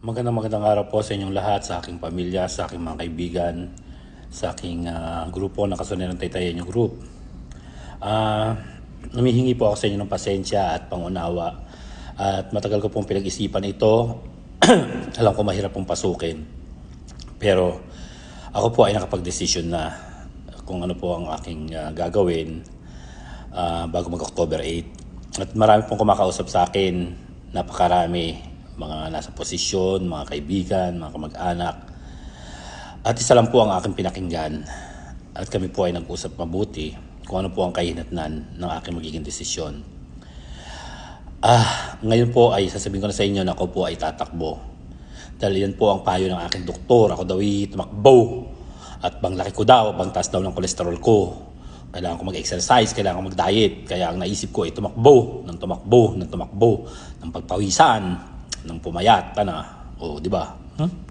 Magandang magandang araw po sa inyong lahat, sa aking pamilya, sa aking mga kaibigan, sa aking ah, grupo na kasunod ng Taytayan yung group. Ah, humihingi po ako sa inyo ng pasensya at pangunawa. At matagal ko pong pinag-isipan ito. Alam ko mahirap pong pasukin. Pero ako po ay nakapag-desisyon na kung ano po ang aking ah, gagawin ah, bago mag-October 8. At marami pong kumakausap sa akin, napakarami, mga nasa posisyon, mga kaibigan, mga kamag-anak. At isa lang po ang aking pinakinggan. At kami po ay nag-usap mabuti kung ano po ang kahinatnan ng aking magiging desisyon. Ah, ngayon po ay sasabihin ko na sa inyo na ako po ay tatakbo. Dahil yan po ang payo ng aking doktor. Ako daw ay tumakbo. At bang laki ko daw, bang taas daw ng kolesterol ko. Kailangan ko mag-exercise, kailangan ko mag-diet. Kaya ang naisip ko ay tumakbo, ng tumakbo, ng tumakbo, ng pagpawisan, ng pumayat, ano. O, di ba? Hmm?